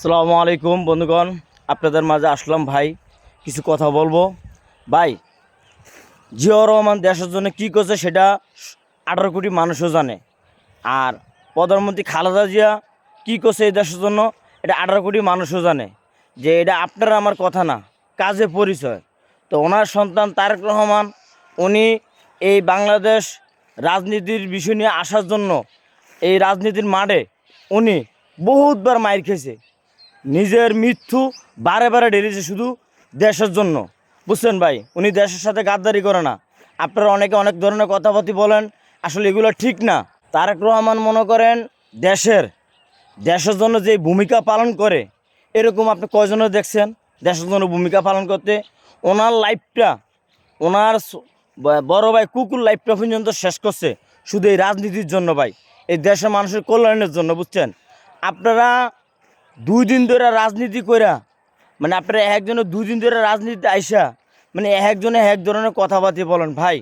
সালামু আলাইকুম বন্ধুগণ, আপনাদের মাঝে আসলাম ভাই, কিছু কথা বলব। ভাই, জিয়াউর রহমান দেশের জন্য কী করছে সেটা আঠারো কোটি মানুষও জানে। আর প্রধানমন্ত্রী খালেদা জিয়া কী করছে এই দেশের জন্য, এটা আঠারো কোটি মানুষও জানে। যে এটা আপনার আমার কথা না, কাজে পরিচয়। তো ওনার সন্তান তারেক রহমান, উনি এই বাংলাদেশ রাজনীতির বিষয় নিয়ে আসার জন্য এই রাজনীতির মাঠে উনি বহুতবার মাইর খেয়েছে। নিজের মৃত্যু বারে বারে ডেলিছে শুধু দেশের জন্য। বুঝছেন ভাই? উনি দেশের সাথে গাদ্দারি করে না। আপনারা অনেকে অনেক ধরনের কথাবার্তি বলেন, আসলে এগুলো ঠিক না। তারেক রহমান মনে করেন, দেশের দেশের জন্য যে ভূমিকা পালন করে, এরকম আপনি কয়জনে দেখছেন? দেশের জন্য ভূমিকা পালন করতে। ওনার লাইফটা, ওনার বড় ভাই কুকুর লাইফটা পর্যন্ত শেষ করছে শুধু এই রাজনীতির জন্য ভাই। এই দেশের মানুষের কল্যাণের জন্য, বুঝছেন? আপনারা দুই দিন ধরে রাজনীতি কইরা মানে আপনারা একজনে দুই দিন ধরে রাজনীতি আইসা মানে একজনে এক ধরনের কথাবার্তা বলেন, ভাই,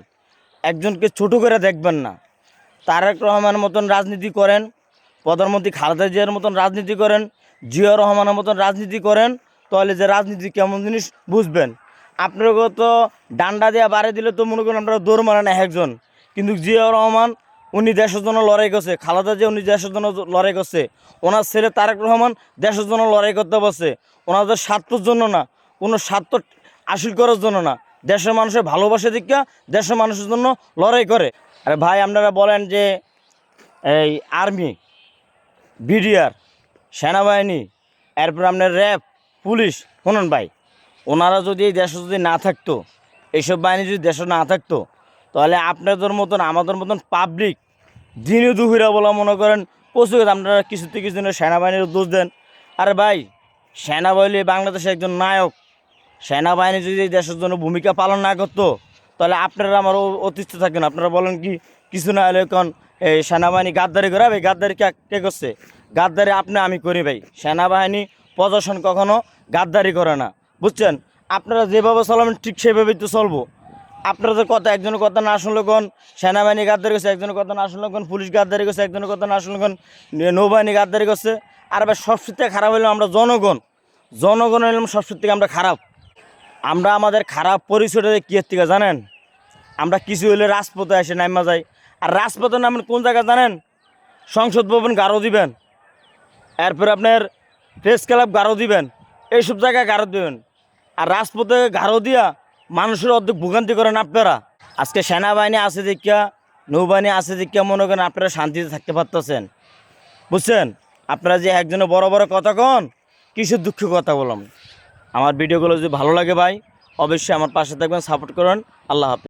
একজনকে ছোট করে দেখবেন না। তারেক রহমানের মতন রাজনীতি করেন, প্রধানমন্ত্রী খালেদা জিয়ার মতন রাজনীতি করেন, জিয়া রহমানের মতন রাজনীতি করেন, তাহলে যে রাজনীতি কেমন জিনিস বুঝবেন। আপনারা তো ডান্ডা দেওয়া বাড়ি দিলে তো মনে করেন আপনারা দৌড় মারেন একজন। কিন্তু জিয়া রহমান উনি দেশের জন্য লড়াই করছে, খালেদা যে উনি দেশের জন্য লড়াই করছে, ওনার ছেলে তারেক রহমান দেশের জন্য লড়াই করতে বসে ওনাদের স্বার্থর জন্য না, কোনো স্বার্থ হাসিল করার জন্য না, দেশের মানুষের ভালোবাসা দিকা দেশের মানুষের জন্য লড়াই করে। আরে ভাই, আপনারা বলেন যে এই আর্মি, বিডিআর, সেনাবাহিনী, এরপর আপনার র্যাব, পুলিশ, শুনুন ভাই, ওনারা যদি এই দেশে যদি না থাকতো, এইসব বাহিনী যদি দেশে না থাকতো, তাহলে আপনাদের মতন, আমাদের মতন পাবলিক দিনে দুহিরা বলা মনে করেন, প্রচুর আপনারা কিছুতে কিছু সেনাবাহিনীর দোষ দেন। আরে ভাই, সেনাবাহিনী বাংলাদেশের একজন নায়ক। সেনাবাহিনী যদি দেশের জন্য ভূমিকা পালন না করতো, তাহলে আপনারা আমার অতিষ্ঠ থাকেন। আপনারা বলেন কি, কিছু না হলে এখন এই সেনাবাহিনী গাদ্দারি করে ভাই গাদ্দারি কে কে করছে? গাদ্দারি আপনি, আমি করি ভাই। সেনাবাহিনী প্রদর্শন কখনো গাদ্দারি করে না। বুঝছেন? আপনারা যেভাবে চলাবেন, ঠিক সেভাবেই তো চলবো। আপনাদের কথা, একজনের কথা না শুনলে কোন সেনাবাহিনী গাদ্দারি করছে, একজনের কথা না শুনলে কোন পুলিশ গাদ্দারি করছে, একজনের কথা না শুনলে কোন নৌবাহিনী গাদ্দারি করছে। আর ভাই, সবচেয়ে থেকে খারাপ হইলাম আমরা জনগণ। জনগণ হইলাম সবচেয়ে থেকে আমরা খারাপ। আমরা আমাদের খারাপ পরিচয়টা কী থেকে জানেন? আমরা কিছু হইলে রাজপথে এসে নামা যাই। আর রাজপথে নামেন কোন জায়গায় জানেন? সংসদ ভবন গারো দিবেন। এরপর আপনার প্রেস ক্লাব গারো দিবেন। এইসব জায়গায় গারো দিবেন। আর রাজপথে গারো দিয়া মানুষের অর্ধেক ভোগান্তি করেন আপনারা। আজকে সেনাবাহিনী আছে দেখিয়া, নৌবাহিনী আছে দেখিয়া মনে করেন আপনারা শান্তিতে থাকতে পারতেছেন। বুঝছেন? আপনারা যে একজনে বড় বড় কথা কন কিসের দুঃখ কথা বললাম। আমার ভিডিওগুলো যদি ভালো লাগে ভাই, অবশ্যই আমার পাশে থাকবেন, সাপোর্ট করেন। আল্লাহ হাফিজ।